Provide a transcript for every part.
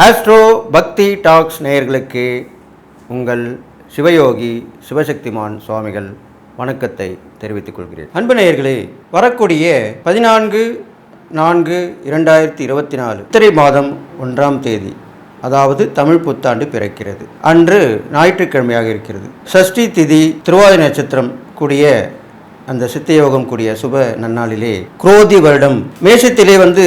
Astro பக்தி tax நேயர்களுக்கு உங்கள் சிவயோகி சிவசக்திமான் சுவாமிகள் வணக்கத்தை தெரிவித்துக் கொள்கிறேன். அன்பு நேயர்களே வரக்கூடிய பதினான்கு நான்கு இரண்டாயிரத்தி இருபத்தி நாலு சித்திரை மாதம் ஒன்றாம் தேதி அதாவது தமிழ் புத்தாண்டு பிறக்கிறது. அன்று ஞாயிற்றுக்கிழமையாக இருக்கிறது. சஷ்டி திதி திருவாதி நட்சத்திரம் கூடிய அந்த சித்தயோகம் கூடிய சுப நன்னாளிலே குரோதி வருடம் மேஷத்திலே வந்து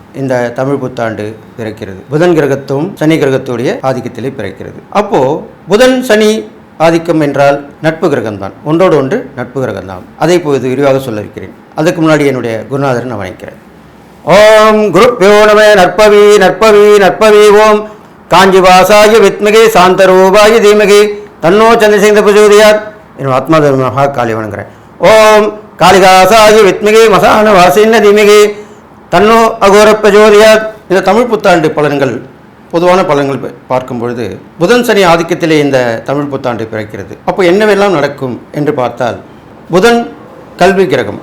இந்த தமிழ் புத்தாண்டு பிறக்கிறது. புதன் கிரகத்தும் சனி கிரகத்துடைய ஆதிக்கத்திலே பிறக்கிறது. அப்போ புதன் சனி ஆதிக்கம் என்றால் நட்பு கிரகம்தான். ஒன்றோடு ஒன்று நட்பு கிரகம்தான். அதை இப்போது விரிவாக சொல்ல இருக்கிறேன் அதுக்கு முன்னாடி என்னுடைய குருநாதரன் நான் வணங்கிறேன் ஓம் குருப்பியோ நம நற்பவி நற்பவி நற்பவி ஓம். காஞ்சிவாசாய வித்மகே சாந்தரூபாய தீமகி. தன்னோ சந்திரசேகர பிரஜோதியார் என் ஆத்மா மகா காளி வணங்குறேன். ஓம் காளிகாசாய வித்மகே மசான வாசின்ன தீமகே தன்னோ அகோர பிரஜோதியா இந்த தமிழ் புத்தாண்டு பலன்கள் பொதுவான பலன்கள் ப- பார்க்கும் பொழுது புதன் சனி ஆதிக்கத்திலே இந்த தமிழ் புத்தாண்டு பிறக்கிறது. அப்போ என்னவெல்லாம் நடக்கும் என்று பார்த்தால் புதன் கல்வி கிரகம்.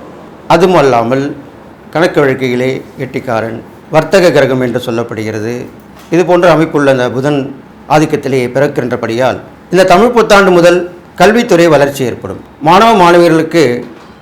அதுவும் அல்லாமல் கணக்கு வழக்கையிலே எட்டிக்காரன் வர்த்தக கிரகம் என்று சொல்லப்படுகிறது. இது போன்ற அமைப்புள்ள அந்த புதன் ஆதிக்கத்திலே பிறக்கின்றபடியால் இந்த தமிழ் புத்தாண்டு முதல் கல்வித்துறை வளர்ச்சி ஏற்படும். மாணவ மாணவியர்களுக்கு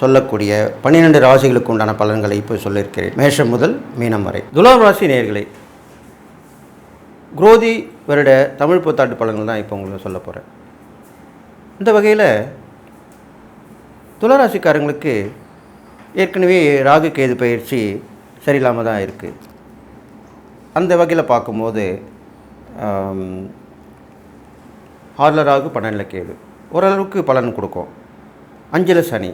சொல்லக்கூடிய பன்னிரெண்டு ராசிகளுக்கு உண்டான பலன்களை இப்போ சொல்லியிருக்கிறேன். மேஷம் முதல் மீனம் வரை. துலாம் ராசி நேர்களை குரோதி வருட தமிழ் புத்தாண்டு பலன்கள் தான் இப்போ உங்களுக்கு சொல்ல போகிறேன் இந்த வகையில் துளராசிக்காரங்களுக்கு ஏற்கனவே ராகு கேது பயிற்சி சரியில்லாமல் தான் இருக்குது அந்த வகையில் பார்க்கும்போது ஆறில் ராகு பன்னெண்டில் கேது. ஓரளவுக்கு பலன் கொடுக்கும். அஞ்சில் சனி.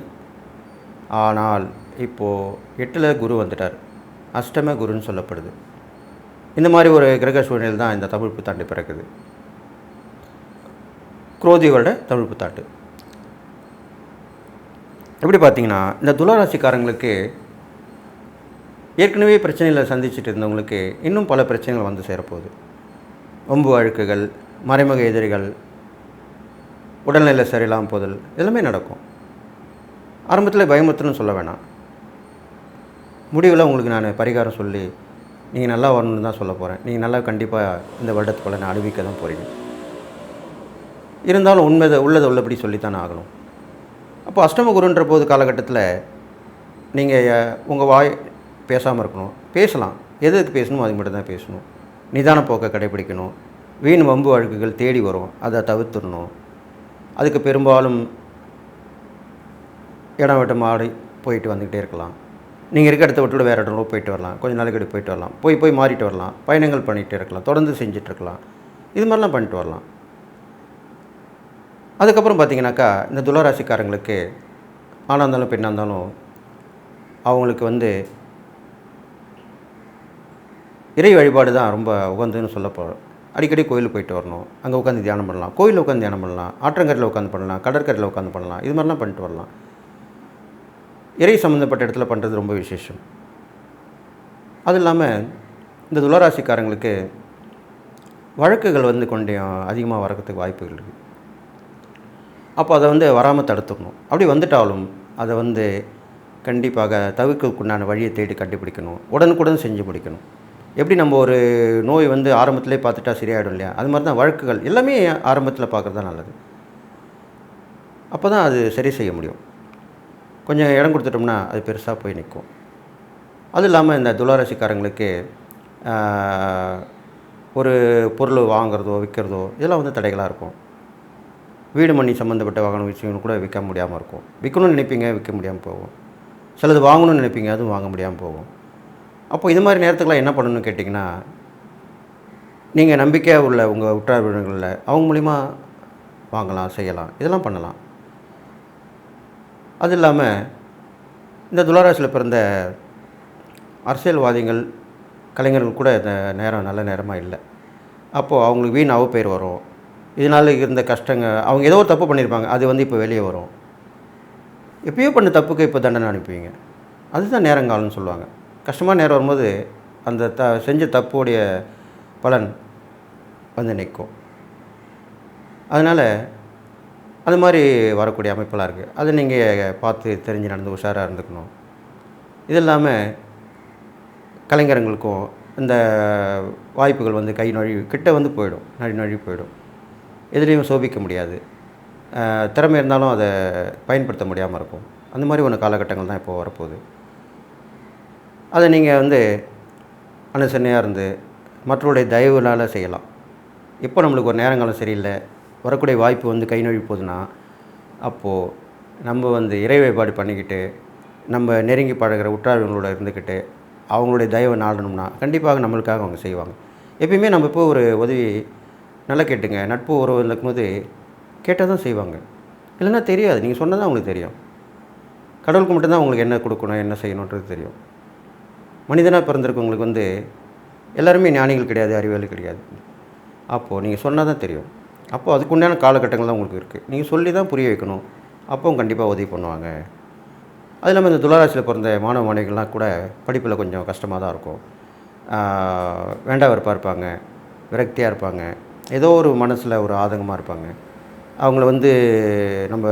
ஆனால் இப்போது எட்டில் குரு வந்துட்டார். அஷ்டம குருன்னு சொல்லப்படுது. இந்த மாதிரி ஒரு கிரக சூழ்நிலை தான் இந்த தமிழ் புத்தாண்டு பிறக்குது. குரோதி வருட தமிழ் புத்தாண்டு. எப்படி பார்த்தீங்கன்னா இந்த துளாராசிக்காரங்களுக்கு ஏற்கனவே பிரச்சனைகளை சந்திச்சுட்டு இருந்தவங்களுக்கு இன்னும் பல பிரச்சனைகள் வந்து சேரப்போகுது. ஒம்பு அழுக்குகள் மறைமுக எதிரிகள் உடல்நிலை சரியில்லாமல் போதல் எல்லாமே நடக்கும். ஆரம்பத்தில் பயமுறுத்தணும்னு சொல்ல வேணாம். முடிவில் உங்களுக்கு நான் பரிகாரம் சொல்லி நீங்கள் நல்லா வரணும்னு தான் சொல்ல போகிறேன் நீங்கள் நல்லா கண்டிப்பாக இந்த வருடத்துக்குள்ளே நான் அனுபவிக்க தான் போகிறீங்க இருந்தாலும் உண்மை உள்ளதை உள்ளபடி சொல்லித்தானே ஆகணும். அப்போ அஷ்டம குருன்ற போது காலகட்டத்தில் நீங்கள் உங்கள் வாய் பேசாமல் இருக்கணும். பேசலாம். எதுக்கு பேசணுமோ அது மட்டும் தான் பேசணும். நிதான போக்கை கடைபிடிக்கணும். வீண் வம்பு வழக்குகள் தேடி வரும். அதை தவிர்த்துடணும். அதுக்கு பெரும்பாலும் இடம் விட்டு மாடி போயிட்டு வந்துக்கிட்டே இருக்கலாம். நீங்கள் இருக்க இடத்த விட்டு வேறு இடம் போயிட்டு வரலாம். கொஞ்சம் நாளைக்கு போயிட்டு வரலாம். போய் போய் மாறிட்டு வரலாம். பயணங்கள் பண்ணிகிட்டே இருக்கலாம். தொடர்ந்து செஞ்சுட்டு இருக்கலாம். இது மாதிரிலாம் பண்ணிட்டு வரலாம். அதுக்கப்புறம் பார்த்தீங்கன்னாக்கா இந்த துளராசிக்காரங்களுக்கு ஆணாக இருந்தாலும் பெண்ணாக இருந்தாலும் அவங்களுக்கு வந்து இறை வழிபாடு தான் ரொம்ப உகந்துன்னு சொல்ல அடிக்கடி கோயிலுக்கு போயிட்டு வரணும். அங்கே உட்காந்து தியானம் பண்ணலாம். கோயிலில் உட்காந்து தியானம் பண்ணலாம். ஆற்றங்கரையில் உட்காந்து பண்ணலாம். கடற்கரையில் உட்காந்து பண்ணலாம். இது மாதிரிலாம் பண்ணிட்டு வரலாம். இறை சம்மந்தப்பட்ட இடத்துல பண்ணுறது ரொம்ப விசேஷம். அது இல்லாமல் இந்த துளராசிக்காரங்களுக்கு வழக்குகள் வந்து கொஞ்சம் அதிகமாக வரதுக்கு வாய்ப்புகள் இருக்குது அப்போ அதை வந்து வராமல் தடுத்துக்கணும். அப்படி வந்துட்டாலும் அதை வந்து கண்டிப்பாக தவிர்க்கக்குண்டான வழியை தேடி கண்டுபிடிக்கணும். உடனுக்குடன் செஞ்சு முடிக்கணும். எப்படி நம்ம ஒரு நோய் வந்து ஆரம்பத்திலே பார்த்துட்டா சரியாயிடும் இல்லையா? அது மாதிரி தான் வழக்குகள் எல்லாமே ஆரம்பத்தில் பார்க்குறது தான் நல்லது. அப்போ தான் அது சரி செய்ய முடியும். கொஞ்சம் இடம் கொடுத்துட்டோம்னா அது பெருசாக போய் நிற்கும் அது இல்லாமல் இந்த துளாராசிக்காரங்களுக்கு ஒரு பொருள் வாங்குறதோ விற்கிறதோ இதெல்லாம் வந்து தடைகளாக இருக்கும். வீடு மணி சம்மந்தப்பட்ட வாகன விஷயங்கள் கூட விற்க முடியாமல் இருக்கும். விற்கணும்னு நினைப்பீங்க விற்க முடியாமல் போகும். சிலது வாங்கணும்னு நினைப்பீங்க அதுவும் வாங்க முடியாமல் போகும். அப்போ இது மாதிரி நேரத்துக்குலாம் என்ன பண்ணணும்னு கேட்டிங்கன்னா நீங்கள் நம்பிக்கையாக உள்ள உங்கள் உற்றார் உறவினர்களில் அவங்க மூலிமா வாங்கலாம் செய்யலாம். இதெல்லாம் பண்ணலாம். அது இல்லாமல் இந்த துளாராசியில் பிறந்த அரசியல்வாதிகள் கலைஞர்கள் கூட இந்த நேரம் நல்ல நேரமாக இல்லை. அப்போது அவங்களுக்கு வீண் அவப்பேர் வரும். இதனால் இருந்த கஷ்டங்க அவங்க ஏதோ ஒரு தப்பு பண்ணியிருப்பாங்க அது வந்து இப்போ வெளியே வரும். எப்பயோ பண்ண தப்புக்கு இப்போ தண்டனை அனுப்புவீங்க. அதுதான் நேரங்காலம்னு சொல்லுவாங்க. கஷ்டமாக நேரம் வரும்போது அந்த த செஞ்ச தப்புடைய பலன் வந்து நிற்கும் அதனால் அது மாதிரி வரக்கூடிய அமைப்பெல்லாம் இருக்குது அதை நீங்கள் பார்த்து தெரிஞ்சு நடந்து உஷாராக இருந்துக்கணும். இது இல்லாமல் கலைஞர்களுக்கும் இந்த வாய்ப்புகள் வந்து கை நொழி கிட்ட வந்து போயிடும். நழி நொழி போயிடும். எதுலேயும் சோபிக்க முடியாது. திறமை இருந்தாலும் அதை பயன்படுத்த முடியாமல் இருக்கும். அந்த மாதிரி ஒன்று காலகட்டங்கள் தான் இப்போது வரப்போகுது. அதை நீங்கள் வந்து அனுசரணையாக இருந்து மற்றவருடைய தயவுனால் செய்யலாம். இப்போ நம்மளுக்கு ஒரு நேரங்காலம் சரியில்லை வரக்கூடிய வாய்ப்பு வந்து கை நழுவி போகுதுன்னா அப்போது நம்ம வந்து இறை வழிபாடு பண்ணிக்கிட்டு நம்ம நெருங்கி பழகிற உற்றார்களோட இருந்துக்கிட்டு அவங்களுடைய தயவை நாடணும்னா கண்டிப்பாக நம்மளுக்காக அவங்க செய்வாங்க. எப்பயுமே நம்ம இப்போ ஒரு உதவி நல்லா கேட்டுங்க நட்பு உறவு இருக்கும்போது கேட்டால் தான் செய்வாங்க. இல்லைன்னா தெரியாது நீங்கள் சொன்னால் தான் அவங்களுக்கு தெரியும். கடவுளுக்கு மட்டும்தான் உங்களுக்கு என்ன கொடுக்கணும் என்ன செய்யணுன்றது தெரியும். மனிதனாக பிறந்திருக்கவங்களுக்கு வந்து எல்லாருமே ஞானிகள் கிடையாது அறிவியல் கிடையாது. அப்போது நீங்கள் சொன்னால் தான் தெரியும். அப்போது அதுக்கு உண்டான காலகட்டங்கள் தான் உங்களுக்கு இருக்குது நீங்கள் சொல்லி தான் புரிய வைக்கணும். அப்போ கண்டிப்பாக உதவி பண்ணுவாங்க. அது இல்லாமல் இந்த துளாராசியில் பிறந்த மாணவ மாணவிகள்லாம் கூட படிப்பில் கொஞ்சம் கஷ்டமாக தான் இருக்கும் வேண்டா வெறுப்பாக இருப்பாங்க. விரக்தியாக இருப்பாங்க. ஏதோ ஒரு மனசில் ஒரு ஆதங்கமாக இருப்பாங்க. அவங்கள வந்து நம்ம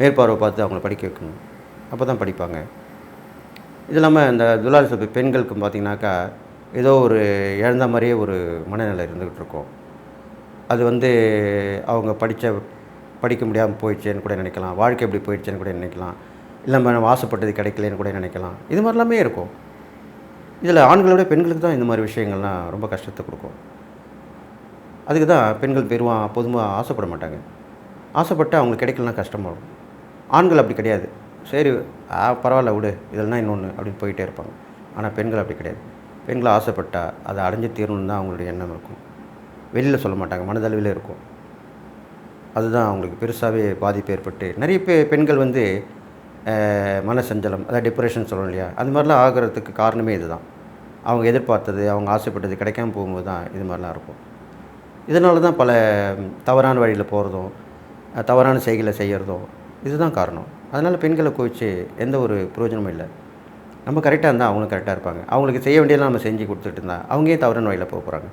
மேற்பார்வை பார்த்து அவங்கள படிக்க வைக்கணும். அப்போ தான் படிப்பாங்க. இது இல்லாமல் இந்த துளாராசி பெண்களுக்கு பார்த்திங்கனாக்கா ஏதோ ஒரு இழந்த மாதிரியே ஒரு மனநிலை இருந்துக்கிட்டு இருக்கோம். அது வந்து அவங்க படித்த படிக்க முடியாமல் போயிடுச்சேன்னு கூட நினைக்கலாம். வாழ்க்கை எப்படி போயிடுச்சேன்னு கூட நினைக்கலாம். இல்லை நம்ம ஆசைப்பட்டது கிடைக்கலன்னு கூட நினைக்கலாம். இது மாதிரிலாமே இருக்கும். இதில் ஆண்களை விட பெண்களுக்கு தான் இந்த மாதிரி விஷயங்கள்லாம் ரொம்ப கஷ்டத்தை கொடுக்கும். அதுக்கு தான் பெண்கள் பெருவாக பொதுவாக ஆசைப்பட மாட்டாங்க. ஆசைப்பட்டு அவங்களுக்கு கிடைக்கலனா கஷ்டமாகும். ஆண்கள் அப்படி கிடையாது. சரி ஆ பரவாயில்ல விடு. இதெல்லாம் இன்னொன்று அப்படின்னு போயிட்டே இருப்பாங்க. ஆனால் பெண்கள் அப்படி கிடையாது. பெண்கள் ஆசைப்பட்டால் அதை அடைஞ்சு தீரணும்னு தான் அவங்களுடைய எண்ணம் இருக்கும். வெளியில் சொல்ல மாட்டாங்க மனதளவில் இருக்கும். அதுதான் அவங்களுக்கு பெருசாகவே பாதிப்பு ஏற்பட்டு நிறைய பே பெண்கள் வந்து மன சஞ்சலம் அதாவது டிப்ரெஷன் சொல்லணும் இல்லையா அது மாதிரிலாம் ஆகிறதுக்கு காரணமே இதுதான். அவங்க எதிர்பார்த்தது அவங்க ஆசைப்பட்டது கிடைக்காம போகும்போது தான் இது மாதிரிலாம் இருக்கும். இதனால தான் பல தவறான வழியில் போகிறதும் தவறான செய்களை செய்கிறதும் இதுதான் காரணம். அதனால் பெண்களை குவிச்சு எந்த ஒரு பிரயோஜனமும் இல்லை. நம்ம கரெக்டாக இருந்தால் அவங்களும் கரெக்டாக இருப்பாங்க. அவங்களுக்கு செய்ய வேண்டியதெல்லாம் நம்ம செஞ்சு கொடுத்துட்டு இருந்தால் அவங்க ஏன் தவறான வழியில் போக போகிறாங்க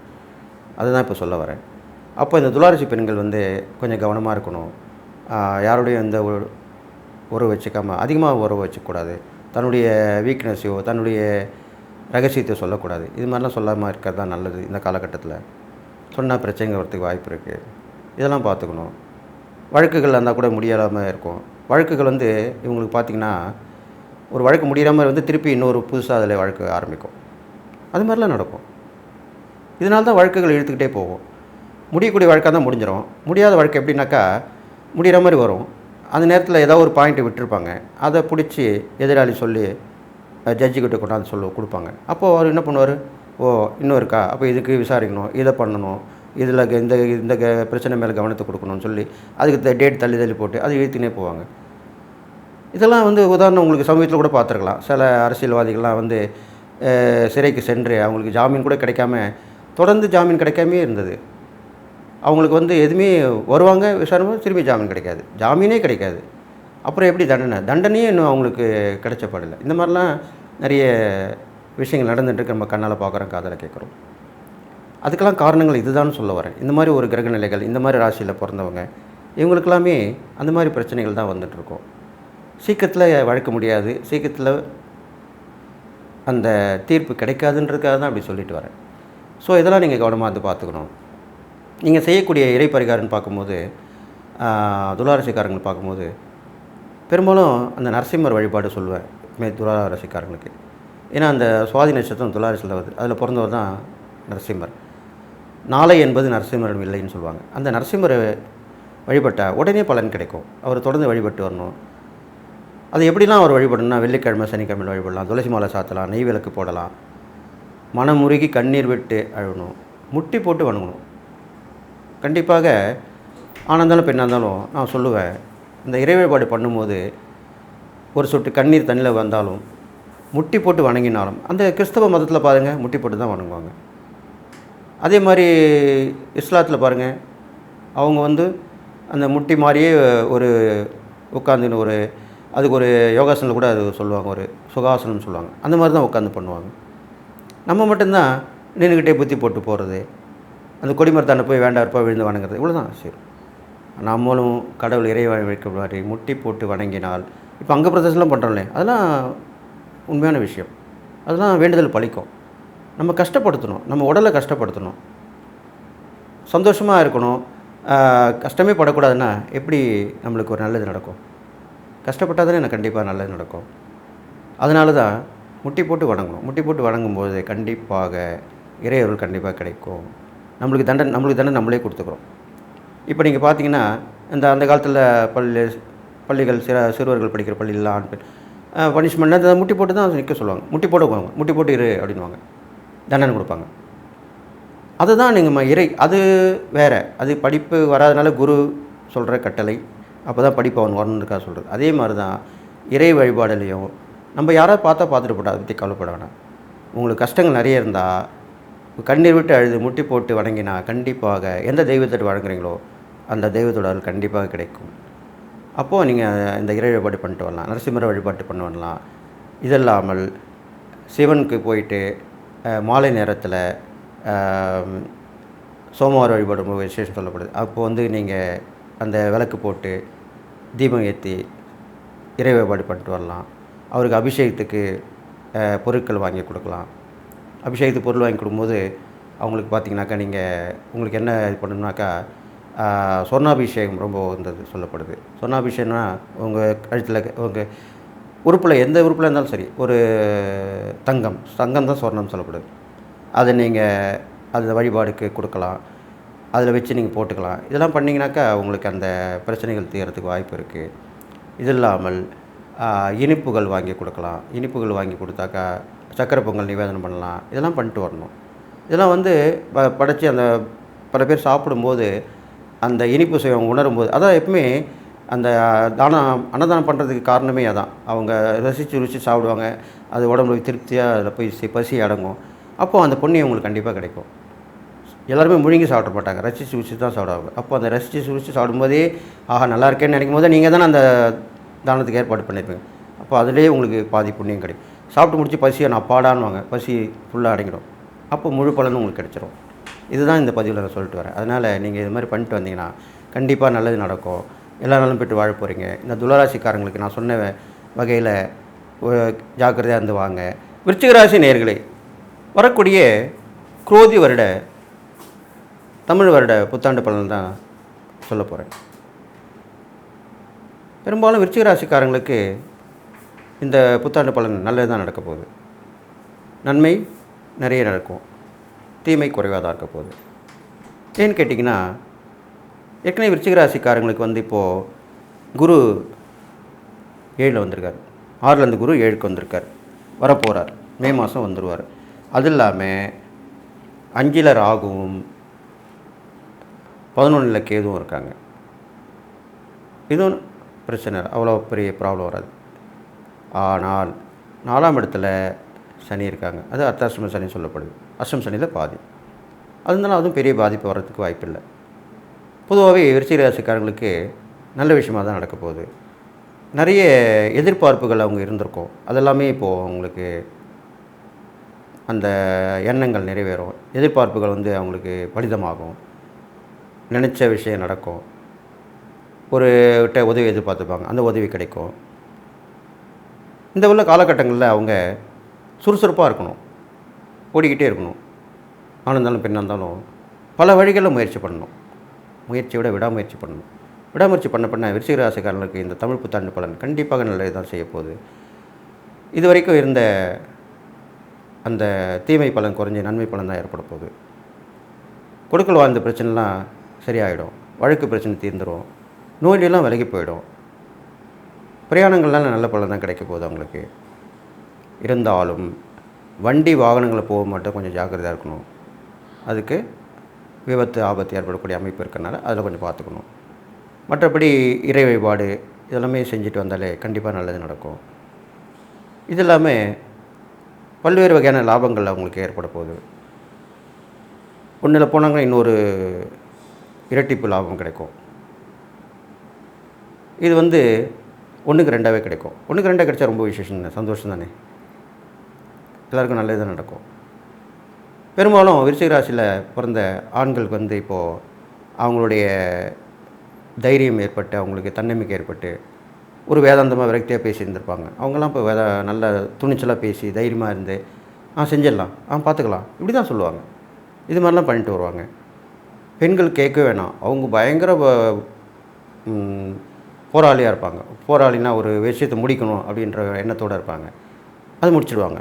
அதுதான் இப்போ சொல்ல வரேன். அப்போ இந்த துளாராசி பெண்கள் வந்து கொஞ்சம் கவனமாக இருக்கணும். யாருடைய இந்த உறவு வச்சுக்காமல் அதிகமாக உறவு வச்சுக்கூடாது. தன்னுடைய வீக்னஸையோ தன்னுடைய ரகசியத்தை சொல்லக்கூடாது. இது மாதிரிலாம் சொல்லாமல் இருக்கிறது தான் நல்லது இந்த காலகட்டத்தில். சொன்னால் பிரச்சனைங்க வரத்துக்கு வாய்ப்பு இருக்குது இதெல்லாம் பார்த்துக்கணும். வழக்குகள் இருந்தால் கூட முடியாமல் இருக்கும். வழக்குகள் வந்து இவங்களுக்கு பார்த்திங்கன்னா ஒரு வழக்கு முடியாமல் வந்து திருப்பி இன்னொரு புதுசாக அதில் வழக்கு ஆரம்பிக்கும். அது மாதிரிலாம் நடக்கும். இதனால தான் வழக்குகள் இழுத்துக்கிட்டே போகும். முடியக்கூடிய வழக்காக தான் முடிஞ்சிடும் முடியாத வழக்கு எப்படின்னாக்கா முடிகிற மாதிரி வரும். அந்த நேரத்தில் ஏதோ ஒரு பாயிண்ட் விட்டுருப்பாங்க. அதை பிடிச்சி எதிராளி சொல்லி ஜட்ஜி கிட்ட கொண்டாந்து சொல்ல கொடுப்பாங்க. அப்போது அவர் என்ன பண்ணுவார்? ஓ இன்னும் இருக்கா? அப்போ இதுக்கு விசாரிக்கணும் இதை பண்ணணும் இதில் இந்த இந்த க- பிரச்சனை மேலே கவனத்தை கொடுக்கணும்னு சொல்லி அதுக்கு டேட் தள்ளி தள்ளி போட்டு அது இழுத்துனே போவாங்க. இதெல்லாம் வந்து உதாரணம் உங்களுக்கு சமீபத்தில் கூட பார்த்துருக்கலாம். சில அரசியல்வாதிகள்லாம் வந்து சிறைக்கு சென்று அவங்களுக்கு ஜாமீன் கூட கிடைக்காம தொடர்ந்து ஜாமீன் கிடைக்காமே இருந்தது. அவங்களுக்கு வந்து எதுவுமே வருவாங்க விசாரணை திரும்பி ஜாமீன் கிடைக்காது. ஜாமீனே கிடைக்காது. அப்புறம் எப்படி தண்டனை? தண்டனையே இன்னும் அவங்களுக்கு கிடைச்சப்படலை. இந்த மாதிரிலாம் நிறைய விஷயங்கள் நடந்துட்டுருக்கு நம்ம கண்ணால் பார்க்குறோம் காதில் கேட்குறோம். அதுக்கெல்லாம் காரணங்கள் இதுதான் சொல்ல வரேன். இந்த மாதிரி ஒரு கிரக நிலைகள் இந்த மாதிரி ராசியில் பிறந்தவங்க இவங்களுக்கெல்லாமே அந்த மாதிரி பிரச்சனைகள் தான் வந்துட்டுருக்கோம் சீக்கிரத்தில் வழக்க முடியாது. சீக்கிரத்தில் அந்த தீர்ப்பு கிடைக்காதுன்றதுக்காக தான் அப்படி சொல்லிட்டு வரேன். ஸோ இதெல்லாம் நீங்கள் கவனமாக வந்து பார்த்துக்கணும். நீங்கள் செய்யக்கூடிய இறை பரிகாரம்னு பார்க்கும்போது ஆஹ், பார்க்கும்போது பெரும்பாலும் அந்த நரசிம்மர் வழிபாடு சொல்லுவேன் மே துளாரசிக்காரங்களுக்கு. ஏன்னா அந்த சுவாதி நட்சத்திரம் துளாரசியில் வருது. அதில் பிறந்தவர் தான் நரசிம்மர். நாளை என்பது நரசிம்மரின் இல்லைன்னு சொல்லுவாங்க. அந்த நரசிம்மரை வழிபட்டால் உடனே பலன் கிடைக்கும். அவர் தொடர்ந்து வழிபட்டு வரணும். அது எப்படிலாம் அவர் வழிபடணும்னா வெள்ளிக்கிழமை சனிக்கிழமை வழிபடலாம் துளசி மாலை சாத்தலாம் நெய் விளக்கு போடலாம். மனமுருகி கண்ணீர் விட்டு அழணும் முட்டி போட்டு வணங்கணும். கண்டிப்பாக ஆனந்தாலும் பெண்ணாக இருந்தாலும் நான் சொல்லுவேன் இந்த இறை வழிபாடு பண்ணும்போது ஒரு சொட்டு கண்ணீர் தண்ணியில் வந்தாலும் முட்டி போட்டு வணங்கினாலும் அந்த கிறிஸ்தவ மதத்தில் பாருங்கள் முட்டி போட்டு தான் வணங்குவாங்க. அதே மாதிரி இஸ்லாத்தில் பாருங்கள் அவங்க வந்து அந்த முட்டி மாதிரியே ஒரு உட்காந்துன்னு ஒரு அதுக்கு ஒரு யோகாசனில் கூட அது சொல்லுவாங்க ஒரு சுகாசனம்னு சொல்லுவாங்க. அந்த மாதிரி தான் உட்காந்து பண்ணுவாங்க. நம்ம மட்டும்தான் நின்றுக்கிட்டே புத்தி போட்டு போகிறது அந்த கொடிமரத்தாண்ட போய் வேண்டாம் விழுந்து வணங்குறது இவ்வளோ தான் சரி. நம்மளும் கடவுள் இறை வைக்க மாதிரி முட்டி போட்டு வணங்கினால். இப்போ அங்கே பிரதேசம்லாம் பண்ணுறோம்லே அதெல்லாம் உண்மையான விஷயம். அதெல்லாம் வேண்டுதல் பழிக்கும். நம்ம கஷ்டப்படுத்தணும் நம்ம உடலை கஷ்டப்படுத்தணும். சந்தோஷமாக இருக்கணும். கஷ்டமே படக்கூடாதுன்னா எப்படி நம்மளுக்கு ஒரு நல்லது நடக்கும்? கஷ்டப்பட்டால் தானே எனக்கு கண்டிப்பாக நல்லது நடக்கும். அதனால தான் முட்டி போட்டு வணங்கணும். முட்டி போட்டு வணங்கும்போது கண்டிப்பாக இறையொருள் கண்டிப்பாக கிடைக்கும். நம்மளுக்கு தண்டனை நம்மளுக்கு தண்டனை நம்மளே கொடுத்துக்கிறோம். இப்போ நீங்கள் பார்த்தீங்கன்னா இந்த அந்த காலத்தில் பள்ளி பள்ளிகள் சிற சிறுவர்கள் படிக்கிற பள்ளியில் ஆண் பெண் பனிஷ்மெண்ட் முட்டி போட்டு தான் நிற்க சொல்லுவாங்க. முட்டி போட்டு போவாங்க. முட்டி போட்டு இரு அப்படின்வாங்க தண்டனை கொடுப்பாங்க. அதுதான் நீங்கள் இறை அது வேற. அது படிப்பு வராதனால குரு சொல்கிற கட்டளை. அப்போ தான் படிப்பு அவன் வரணுன்றக்காக சொல்கிறது அதே மாதிரி தான் இறை வழிபாடுலேயும் நம்ம யாராவது பார்த்தா பார்த்துட்டு போட்டா அதை பற்றி கவலைப்பட வேணாம். உங்களுக்கு கஷ்டங்கள் நிறைய இருந்தால் கண்ணீர் விட்டு அழுது முட்டி போட்டு வணங்கினா கண்டிப்பாக எந்த தெய்வத்திட்டு வழங்குறீங்களோ அந்த தெய்வத்தோட அருள் கண்டிப்பாக கிடைக்கும். அப்போது நீங்கள் இந்த இறை வழிபாடு பண்ணிட்டு வரலாம். நரசிம்மர வழிபாட்டு பண்ண வரலாம். இதில்லாமல் சிவனுக்கு போயிட்டு மாலை நேரத்தில் சோமவார வழிபாடு ரொம்ப விசேஷம் சொல்லப்படுது. அப்போ வந்து நீங்கள் அந்த விளக்கு போட்டு தீபம் ஏற்றி இறை வழிபாடு பண்ணிட்டு வரலாம். அவருக்கு அபிஷேகத்துக்கு பொருட்கள் வாங்கி கொடுக்கலாம். அபிஷேகத்துக்கு பொருள் வாங்கி கொடுக்கும்போது அவங்களுக்கு பார்த்தீங்கன்னாக்கா நீங்கள் உங்களுக்கு என்ன இது பண்ணணும்னாக்கா சொர்ணாபிஷேகம் ரொம்ப வந்தது சொல்லப்படுது. சொர்ணாபிஷேகம்னா உங்கள் கழுத்தில் உங்கள் உறுப்பில் எந்த உறுப்பில் இருந்தாலும் சரி ஒரு தங்கம் தங்கம் தான் சொர்ணம் சொல்லப்படுது. அதை நீங்கள் அந்த வழிபாடுக்கு கொடுக்கலாம். அதில் வச்சு நீங்கள் போட்டுக்கலாம். இதெல்லாம் பண்ணிங்கனாக்கா உங்களுக்கு அந்த பிரச்சனைகள் தீர்றதுக்கு வாய்ப்பு இருக்குது இது இல்லாமல் இனிப்புகள் வாங்கி கொடுக்கலாம். இனிப்புகள் வாங்கி கொடுத்தாக்கா சக்கரை பொங்கல் நிவேதனம் பண்ணலாம். இதெல்லாம் பண்ணிட்டு வரணும். இதெல்லாம் வந்து ப படைச்சி அந்த பல பேர் சாப்பிடும்போது அந்த இனிப்பு சுவை அவங்க உணரும்போது அதான் எப்பவுமே அந்த தானம் அன்னதானம் பண்ணுறதுக்கு காரணமே அதான். அவங்க ரசித்து ருசி சாப்பிடுவாங்க. அது உடம்புல திருப்தியாக அதில் போய் பசி அடங்கும். அப்போது அந்த பொண்ணு உங்களுக்கு கண்டிப்பாக கிடைக்கும். எல்லாருமே முழுங்கி சாப்பிட மாட்டாங்க. ரசித்து ருசி தான் சாப்பிடுவாங்க. அப்போ அந்த ரசித்து ருசி சாப்பிடும்போதே ஆஹா நல்லா இருக்கேன்னு நினைக்கும் போது நீங்கள் தானே அந்த தானத்துக்கு ஏற்பாடு பண்ணியிருப்பீங்க அப்போ அதுலேயே உங்களுக்கு பாதி புண்ணியம் கிடைக்கும். சாப்பிட்டு முடிச்சு பசியை நான் அப்பாடான்னுவாங்க. பசி ஃபுல்லாக அடங்கிடும். அப்போ முழு பலனும் உங்களுக்கு கிடைச்சிரும். இதுதான் இந்த பதிவில் நான் சொல்லிட்டு வரேன். அதனால் நீங்கள் இது மாதிரி பண்ணிட்டு வந்தீங்கன்னா கண்டிப்பாக நல்லது நடக்கும். எல்லா நாளும் பெற்று வாழ போகிறீங்க இந்த துளராசிக்காரங்களுக்கு நான் சொன்ன வகையில் ஜாக்கிரதையாக இருந்து வாங்க. விருச்சிகராசி நேர்களை வரக்கூடிய குரோதி வருட தமிழ் வருட புத்தாண்டு பலன் தான் சொல்ல போகிறேன் பெரும்பாலும் விருச்சிக ராசிக்காரங்களுக்கு இந்த புத்தாண்டு பலன் நல்லது தான் நடக்க போகுது. நன்மை நிறைய நடக்கும். தீமை குறைவாக தான் இருக்க போகுது. ஏன்னு கேட்டிங்கன்னா ஏற்கனவே விருச்சிக ராசிக்காரங்களுக்கு வந்து இப்போது குரு ஏழில் வந்திருக்கார். ஆறுலேருந்து குரு ஏழுக்கு வந்திருக்கார். வரப்போகிறார் மே மாதம் வந்துடுவார் அது இல்லாமல் அஞ்சில் ராகுவும் பதினொன்றில் கேதுவும் இருக்காங்க. இதுவும் பிரச்சனை அவ்வளோ பெரிய ப்ராப்ளம் வராது. ஆனால் நாலாம் இடத்துல சனி இருக்காங்க. அது அர்த்தாசிரம சனி சொல்லப்படுது. அஷ்டம சனியில் பாதி. அதனால அதுவும் பெரிய பாதிப்பு வர்றதுக்கு வாய்ப்பில்லை. பொதுவாகவே விருச்சிக ராசிக்காரங்களுக்கு நல்ல விஷயமாக தான் நடக்க போகுது. நிறைய எதிர்பார்ப்புகள் அவங்க இருந்திருக்கும். அதெல்லாமே இப்போது அவங்களுக்கு அந்த எண்ணங்கள் நிறைவேறும். எதிர்பார்ப்புகள் வந்து அவங்களுக்கு பலிதமாகும். நினச்ச விஷயம் நடக்கும். ஒரு கிட்ட உதவி எதிர்பார்த்துப்பாங்க. அந்த உதவி கிடைக்கும். இந்த உள்ள காலகட்டங்களில் அவங்க சுறுசுறுப்பாக இருக்கணும். ஓடிக்கிட்டே இருக்கணும். ஆண் இருந்தாலும் பெண்ணாக இருந்தாலும் பல வழிகளில் முயற்சி பண்ணணும். முயற்சியை விட விடாமுயற்சி பண்ணணும். விடாமுயற்சி பண்ண பண்ண விருச்சிகராசிக்காரர்களுக்கு இந்த தமிழ் புத்தாண்டு பலன் கண்டிப்பாக நல்லது தான் செய்ய போகுது. இது வரைக்கும் இருந்த அந்த தீமை பலன் குறைஞ்சி நன்மை பலன் தான் ஏற்பட போகுது. கொடுக்கல் வாழ்ந்த பிரச்சனைலாம் சரியாயிடும். வழக்கு பிரச்சனை தீர்ந்துடும் நோயிலெல்லாம் விலகி போயிடும். பிரயாணங்கள்லாம் நல்ல பலன் தான் கிடைக்க போகுது அவங்களுக்கு. இருந்தாலும் வண்டி வாகனங்களில் போக மட்டும் கொஞ்சம் ஜாக்கிரதையாக இருக்கணும். அதுக்கு விபத்து ஆபத்து ஏற்படக்கூடிய அமைப்பு இருக்கிறனால அதில் கொஞ்சம் பார்த்துக்கணும். மற்றபடி இறை வழிபாடு இதெல்லாமே செஞ்சுட்டு வந்தாலே கண்டிப்பாக நல்லது நடக்கும். இது எல்லாமே பல்வேறு வகையான லாபங்கள் அவங்களுக்கு ஏற்பட போகுது. ஒன்றில் போனாங்கன்னா இன்னொரு இரட்டிப்பு லாபம் கிடைக்கும். இது வந்து ஒன்றுக்கு ரெண்டாவே கிடைக்கும். ஒன்றுக்கு ரெண்டாக கிடைச்சா ரொம்ப விசேஷம் தானே? சந்தோஷம் தானே? எல்லாருக்கும் நல்லது தான் நடக்கும். பெரும்பாலும் விருச்சிக ராசியில் பிறந்த ஆண்களுக்கு வந்து இப்போது அவங்களுடைய தைரியம் ஏற்பட்டு அவங்களுக்கு தன்னம்பிக்கை ஏற்பட்டு ஒரு வேதாந்தமாக விரக்தியாக பேசியிருந்திருப்பாங்க அவங்கெல்லாம் இப்போ வேத நல்ல துணிச்சலாக பேசி தைரியமாக இருந்து ஆ செஞ்சிடலாம். ஆ பார்த்துக்கலாம். இப்படி தான் சொல்லுவாங்க. இது மாதிரிலாம் பண்ணிட்டு வருவாங்க. பெண்கள் கேட்க வேணாம். அவங்க பயங்கர போராளியாக இருப்பாங்க. போராளினா ஒரு விஷயத்தை முடிக்கணும் அப்படின்ற எண்ணத்தோடு இருப்பாங்க. அது முடிச்சிடுவாங்க.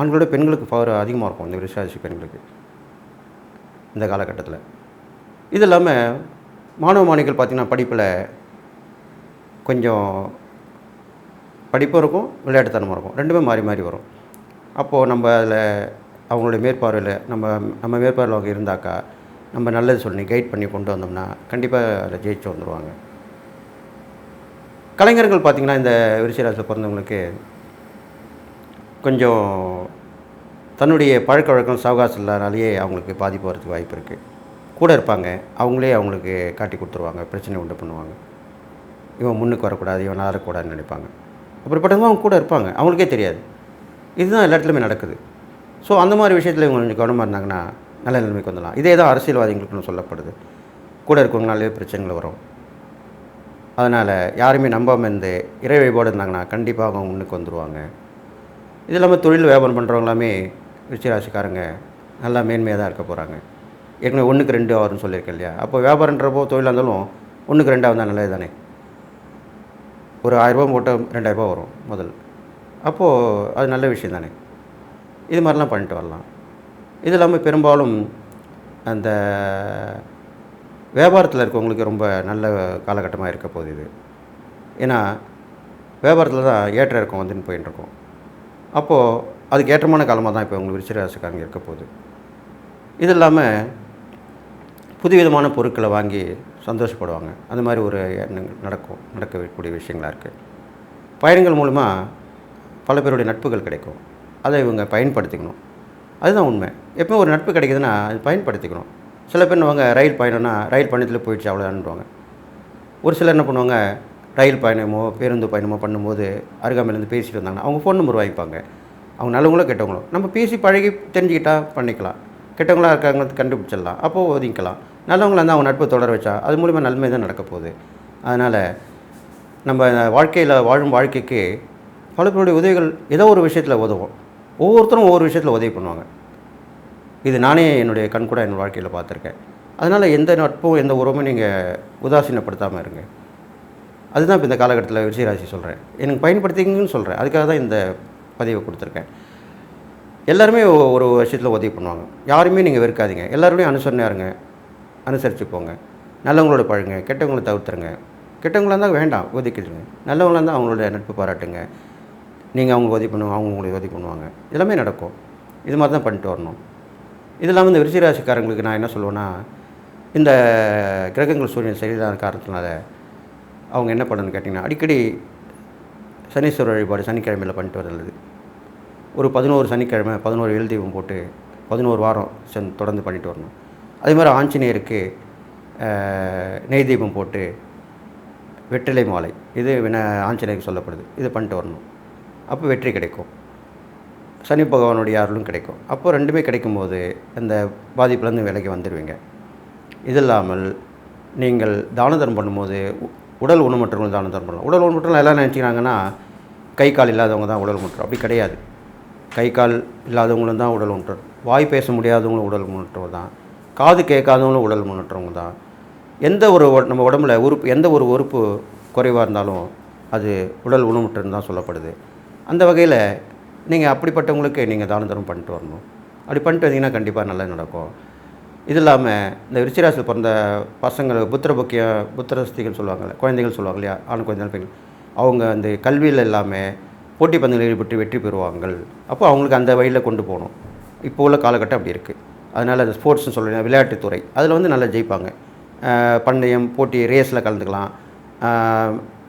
ஆண்களோட பெண்களுக்கு பவர் அதிகமாக இருக்கும். இந்த விருஷாசி பெண்களுக்கு. இந்த காலகட்டத்தில். இது இல்லாமல் மாணவ மாணிகள் பார்த்திங்கன்னா படிப்பில் கொஞ்சம் படிப்பும் இருக்கும் விளையாட்டுத்தனமாக இருக்கும். ரெண்டுமே மாறி மாறி வரும். அப்போது நம்ம அதில் அவங்களுடைய மேற்பார்வையில் நம்ம நம்ம மேற்பார்வையில் அவங்க இருந்தாக்கா நம்ம நல்லது சொல்லி கைட் பண்ணி கொண்டு வந்தோம்னா கண்டிப்பாக அதில் ஜெயிச்சு வந்துடுவாங்க கலைஞர்கள் பார்த்திங்கன்னா இந்த விருச்சிராசியில் பிறந்தவங்களுக்கு கொஞ்சம் தன்னுடைய பழக்க வழக்கம் சவகாசம் இல்லாதனாலேயே அவங்களுக்கு பாதிப்பு வரதுக்கு வாய்ப்பு இருக்குது கூட இருப்பாங்க. அவங்களே அவங்களுக்கு காட்டி கொடுத்துருவாங்க. பிரச்சனை உண்டு பண்ணுவாங்க. இவன் முன்னுக்கு வரக்கூடாது இவன் ஆறக்கூடாதுன்னு நினைப்பாங்க. அப்படிப்பட்டவங்க அவங்க கூட இருப்பாங்க. அவங்களுக்கே தெரியாது. இதுதான் எல்லா இடத்துலையுமே நடக்குது. ஸோ அந்த மாதிரி விஷயத்தில் இவங்க கொஞ்சம் கவனமாக இருந்தாங்கன்னா நல்ல நிலைமைக்கு வந்துடலாம். இதே தான் அரசியல்வாதிகளுக்குன்னு சொல்லப்படுது. கூட இருக்கவங்களாலே பிரச்சனைகள் வரும். அதனால் யாருமே நம்பாமல் இருந்து இறை வழிபாடு இருந்தாங்கன்னா கண்டிப்பாக அவங்க முன்னுக்கு வந்துடுவாங்க இது இல்லாமல் தொழில் வியாபாரம் பண்ணுறவங்களாமே ரிச்சிராசிக்காரங்க நல்லா மேன்மையாக தான் இருக்க போகிறாங்க ஏற்கனவே ஒன்றுக்கு ரெண்டு ஆகும்னு சொல்லியிருக்கேன் இல்லையா? அப்போ வியாபாரன்றப்போ தொழிலாக இருந்தாலும் ஒன்றுக்கு ரெண்டாக வந்தால் நல்லது தானே? ஒரு ஆயிரரூபா போட்டால் ரெண்டாயிரரூபா வரும் முதல். அப்போது அது நல்ல விஷயம் தானே? இது மாதிரிலாம் பண்ணிட்டு வரலாம். இது இல்லாமல் பெரும்பாலும் அந்த வியாபாரத்தில் இருக்கவங்களுக்கு ரொம்ப நல்ல காலகட்டமாக இருக்க போகுது இது. ஏன்னா வியாபாரத்தில் தான் ஏற்ற இறக்கம் வந்துன்னு போயின்னு அப்போது அதுக்கு ஏற்றமான காலமாக தான் இப்போ உங்களுக்கு விருச்சிராசிக்காரங்க இருக்க போகுது. இது இல்லாமல் புதுவிதமான பொருட்களை வாங்கி சந்தோஷப்படுவாங்க. அந்த மாதிரி ஒரு எண்ணங்கள் நடக்கும் நடக்கக்கூடிய விஷயங்களாக இருக்குது பயணங்கள் மூலமாக பல பேருடைய நட்புகள் கிடைக்கும். அதை இவங்க பயன்படுத்திக்கணும். அதுதான் உண்மை. எப்போ ஒரு நட்பு கிடைக்குதுன்னா அது பயன்படுத்திக்கணும். சில பேர் என்னவாங்க ரயில் பயணம்னா ரயில் பயணத்தில் போயிடுச்சு அவ்வளோதான்வாங்க ஒரு சிலர் என்ன பண்ணுவாங்க ரயில் பயணமோ பேருந்து பயணமோ பண்ணும்போது அருகாமையிலேருந்து பேசிட்டு வந்தாங்கன்னா அவங்க ஃபோன் நம்பர் வாங்கிப்பாங்க. அவங்க நல்லவங்களோ கெட்டவங்களோ. நம்ம பேசி பழகி தெரிஞ்சுக்கிட்டால் பண்ணிக்கலாம். கெட்டவங்களா இருக்காங்க கண்டுபிடிச்சிடலாம். அப்போது ஒதுங்கிக்கலாம். நல்லவங்களா இருந்தால் அவங்க நட்பு தொடர வச்சா அது மூலிமா நன்மை தான் நடக்க போகுது. அதனால் நம்ம வாழ்க்கையில் வாழும் வாழ்க்கைக்கு பல பேருடைய உதவிகள் ஏதோ ஒரு விஷயத்தில் உதவும். ஒவ்வொருத்தரும் ஒவ்வொரு விஷயத்தில் உதவி பண்ணுவாங்க. இது நானே என்னுடைய கண் கூட என் வாழ்க்கையில் பார்த்துருக்கேன். அதனால் எந்த நட்பும் எந்த உறவும் நீங்கள் உதாசீனப்படுத்தாமல் இருங்க. அதுதான் இப்போ இந்த காலகட்டத்தில் விருச்சிகராசி சொல்கிறேன் எனக்கு பயன்படுத்திங்கன்னு சொல்கிறேன் அதுக்காக தான் இந்த பதிவை கொடுத்துருக்கேன். எல்லாருமே ஒரு விஷயத்தில் உதவி பண்ணுவாங்க. யாருமே நீங்கள் வெறுக்காதீங்க. எல்லாருமே அனுசரணையாக இருங்க. அனுசரித்து போங்க. நல்லவங்களோட பழகுங்க. கெட்டவங்கள தவிர்த்துருங்க. கெட்டவங்களா இருந்தால் வேண்டாம். ஒதுக்கிடுங்க. நல்லவங்களா இருந்தால் அவங்களோட நட்பு பாராட்டுங்க. நீங்கள் அவங்க உதவி பண்ணுவாங்க. அவங்க உங்களுக்கு உதவி பண்ணுவாங்க. எல்லாமே நடக்கும். இது மாதிரி தான் பண்ணிட்டு வரணும். இது இல்லாமல் இந்த விருச்சிகராசிக்காரங்களுக்கு நான் என்ன சொல்லுவேன்னா இந்த கிரகங்கள் சூரியன் சரியில்லாத காரணத்தினால அவங்க என்ன பண்ணணும்னு கேட்டிங்கன்னா அடிக்கடி சனீஸ்வரர் வழிபாடு சனிக்கிழமையில் பண்ணிட்டு வரது ஒரு பதினோரு சனிக்கிழமை பதினோரு எழுதீபம் போட்டு பதினோரு வாரம் சென் தொடர்ந்து பண்ணிட்டு வரணும். அதே மாதிரி ஆஞ்சநேயருக்கு நெய் தீபம் போட்டு வெற்றிலை மாலை. இது வின ஆஞ்சநேயருக்கு சொல்லப்படுது. இது பண்ணிட்டு வரணும். அப்போ வெற்றி கிடைக்கும். சனி பகவானுடைய அருளும் கிடைக்கும். அப்போ ரெண்டுமே கிடைக்கும்போது அந்த பாதிப்புலேருந்து விலைக்கு வந்துடுவீங்க இது இல்லாமல் நீங்கள் தான தர்மம் பண்ணும்போது உ- உடல் ஊனமற்றவங்க தான தர்மம் பண்ணலாம். உடல் ஊனமற்றவங்க எல்லாம் நினச்சிக்கிறாங்கன்னா கை கால் இல்லாதவங்க தான் உடல் ஊனமுற்றோர் அப்படி கிடையாது. கை கால் இல்லாதவங்களும் தான் உடல் ஊனற்றோர் வாய் பேச முடியாதவங்களும் உடல் ஊனற்றவங்க தான். காது கேட்காதவங்களும் உடல் ஊனற்றவங்க தான். எந்த ஒரு நம்ம உடம்புல உறுப்பு எந்த ஒரு உறுப்பு குறைவாக இருந்தாலும் அது உடல் ஊனமுற்றுன்னு தான் சொல்லப்படுது. அந்த வகையில் நீங்கள் அப்படிப்பட்டவங்களுக்கு நீங்கள் தான தரம் பண்ணிட்டு வரணும். அப்படி பண்ணிட்டு வந்தீங்கன்னா கண்டிப்பாக நல்லா நடக்கும். இது இல்லாமல் இந்த விருச்சிராசியில் பிறந்த பசங்கள் புத்திர புக்கிய புத்திரஸ்திகள் சொல்லுவாங்கள்ல குழந்தைகள் சொல்லுவாங்க இல்லையா? ஆண் குழந்தைகள் பெண். அவங்க அந்த கல்வியில் எல்லாமே போட்டி பந்தங்களில் ஈடுபட்டு வெற்றி பெறுவாங்கள் அப்போ அவங்களுக்கு அந்த வழியில் கொண்டு போகணும். இப்போ உள்ள காலகட்டம் அப்படி இருக்குது அதனால் அந்த ஸ்போர்ட்ஸ்னு சொல்கிறேன் விளையாட்டுத்துறை அதில் வந்து நல்லா ஜெயிப்பாங்க. பண்ணையம் பந்தயம் போட்டி ரேஸில் கலந்துக்கலாம்.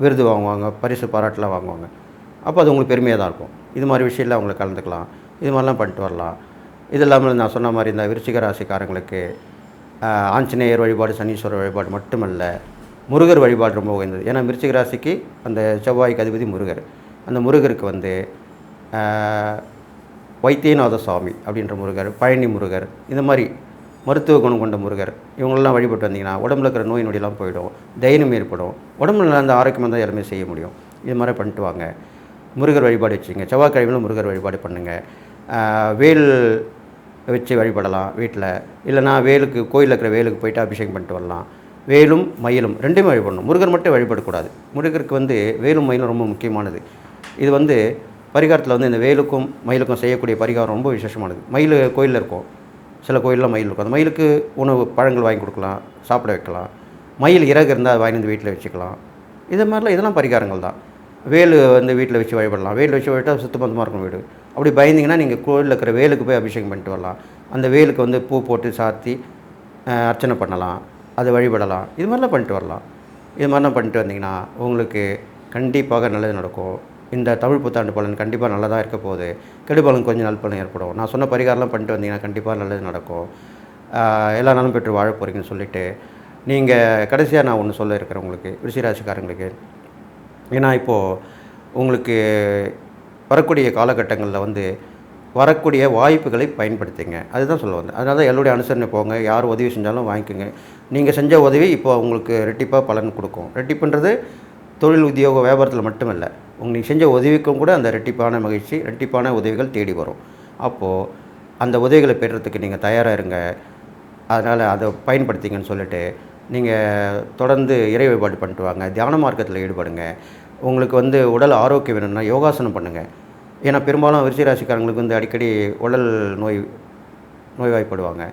விருது வாங்குவாங்க பரிசு பாராட்டுலாம் வாங்குவாங்க. அப்போ அது உங்களுக்கு பெருமையாக தான் இருக்கும். இது மாதிரி விஷயத்தில் அவங்கள கலந்துக்கலாம். இது மாதிரிலாம் பண்ணிட்டு வரலாம். இது இல்லாமல் நான் சொன்ன மாதிரி இந்த விருச்சிக ராசிக்காரங்களுக்கு ஆஞ்சநேயர் வழிபாடு சனீஸ்வரர் வழிபாடு மட்டுமல்ல முருகர் வழிபாடு ரொம்ப உயர்ந்தது. ஏன்னா விருச்சிக ராசிக்கு அந்த செவ்வாய்க்கு அதிபதி முருகர். அந்த முருகருக்கு வந்து வைத்தியநாத சுவாமி அப்படின்ற முருகர் பழனி முருகர் இந்த மாதிரி மருத்துவ குணம் கொண்ட முருகர் இவங்களெல்லாம் வழிபட்டு வந்தீங்கன்னா உடம்புல இருக்கிற நோய் நொடியெல்லாம் போயிடும் தைரியம் ஏற்படும் உடம்புல அந்த ஆரோக்கியமாக தான் எல்லாமே செய்ய முடியும். இது மாதிரி பண்ணிட்டு வாங்க. முருகர் வழிபாடு வச்சுங்க செவ்வாய்க்கிழமையில் முருகர் வழிபாடு பண்ணுங்கள் வேல் வச்சு வழிபடலாம் வீட்டில் இல்லைனா வேலுக்கு கோயிலில் இருக்கிற வேலுக்கு போயிட்டு அபிஷேகம் பண்ணிட்டு வரலாம். வேலும் மயிலும் ரெண்டுமே வழிபடணும். முருகர் மட்டும் வழிபடக்கூடாது. முருகருக்கு வந்து வேலும் மயிலும் ரொம்ப முக்கியமானது. இது வந்து பரிகாரத்தில் வந்து இந்த வேலுக்கும் மயிலுக்கும் செய்யக்கூடிய பரிகாரம் ரொம்ப விசேஷமானது. மயில் கோயிலில் இருக்கும். சில கோயிலில் மயில் இருக்கும். அந்த மயிலுக்கு உணவு பழங்கள் வாங்கி கொடுக்கலாம் சாப்பிட வைக்கலாம். மயில் இறகு இருந்தால் அதை வாங்கி வந்து வீட்டில் வச்சுக்கலாம். இது மாதிரிலாம் இதெல்லாம் பரிகாரங்கள் தான். வேலு வந்து வீட்டில் வச்சு வழிபடலாம். வேல் வச்சு வழிபட்டால் சுத்தபத்தமாக இருக்கும் வீடு. அப்படி பயந்தீங்கன்னா நீங்கள் கோயிலில் இருக்கிற வேலுக்கு போய் அபிஷேகம் பண்ணிட்டு வரலாம். அந்த வேலுக்கு வந்து பூ போட்டு சாத்தி அர்ச்சனை பண்ணலாம். அதை வழிபடலாம். இது மாதிரிலாம் பண்ணிட்டு வரலாம். இது மாதிரிலாம் பண்ணிட்டு வந்தீங்கன்னா உங்களுக்கு கண்டிப்பாக நல்லது நடக்கும். இந்த தமிழ் புத்தாண்டு பலன் கண்டிப்பாக நல்லதாக இருக்க போகுது. கெடுபலன் கொஞ்சம் நல்பலன் ஏற்படும். நான் சொன்ன பரிகாரம்லாம் பண்ணிட்டு வந்தீங்கன்னா கண்டிப்பாக நல்லது நடக்கும். எல்லா நாளும் பெற்று வாழ போகிறீங்கன்னு சொல்லிவிட்டு நீங்கள் கடைசியாக நான் ஒன்று சொல்ல இருக்கிறேன் உங்களுக்கு. ரிஷிராசிக்காரங்களுக்கு ஏன்னா இப்போது உங்களுக்கு வரக்கூடிய காலகட்டங்களில் வந்து வரக்கூடிய வாய்ப்புகளை பயன்படுத்துங்க. அதுதான் சொல்ல வந்தேன். அதனால தான் எல்லோருடைய அனுசரணை போங்க. யார் உதவி செஞ்சாலும் வாங்கிக்கோங்க. நீங்கள் செஞ்ச உதவி இப்போ உங்களுக்கு ரெட்டிப்பாக பலன் கொடுக்கும். ரெட்டிப்புன்றது தொழில் உத்தியோக வியாபாரத்தில் மட்டுமல்ல. உங்களுக்கு செஞ்ச உதவிக்கும் கூட அந்த ரெட்டிப்பான மகிழ்ச்சி ரெட்டிப்பான உதவிகள் தேடி வரும். அப்போது அந்த உதவிகளை பெறுறதுக்கு நீங்கள் தயாராக இருங்க. அதனால் அதை பயன்படுத்திங்கன்னு சொல்லிட்டு நீங்கள் தொடர்ந்து இறை வழிபாடு பண்ணிட்டு வாங்க தியான மார்க்கத்தில் ஈடுபடுங்க. உங்களுக்கு வந்து உடல் ஆரோக்கியம் வேணும்னா யோகாசனம் பண்ணுங்கள் ஏன்னா பெரும்பாலும் விருச்சிக ராசிக்காரங்களுக்கு வந்து அடிக்கடி உடல் நோய் நோய்வாய்ப்படுவாங்க.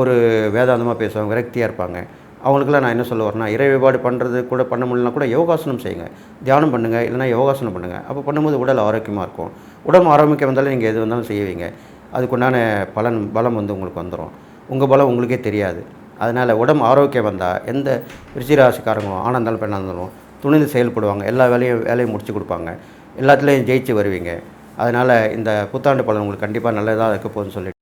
ஒரு வேதாந்தமாக பேசுவாங்க விரக்தியாக இருப்பாங்க. அவங்களுக்குலாம் நான் என்ன சொல்ல வரேன்னா இறை வழிபாடு பண்ணுறது கூட பண்ண முடியலனா கூட யோகாசனம் செய்யுங்க. தியானம் பண்ணுங்கள் இல்லைனா யோகாசனம் பண்ணுங்கள் அப்போ பண்ணும்போது உடல் ஆரோக்கியமாக இருக்கும். உடம்பு ஆரோக்கியம் வந்தாலும் நீங்கள் எது வந்தாலும் செய்வீங்க. அதுக்குண்டான பலன் பலம் வந்து உங்களுக்கு வந்துடும் உங்கள் பலம் உங்களுக்கே தெரியாது. அதனால் உடம்பு ஆரோக்கியம் வந்தால் எந்த ரிஷிராசிக்காரங்களும் ஆணாக இருந்தாலும் பெண்ணாக இருந்தாலும் துணிந்து செயல்படுவாங்க. எல்லா வேலையும் வேலையும் முடிச்சு கொடுப்பாங்க. எல்லாத்துலேயும் ஜெயிச்சு வருவீங்க. அதனால் இந்த புத்தாண்டு பலன் உங்களுக்கு கண்டிப்பாக நல்லதாக இருக்க போகுதுன்னு சொல்லிட்டு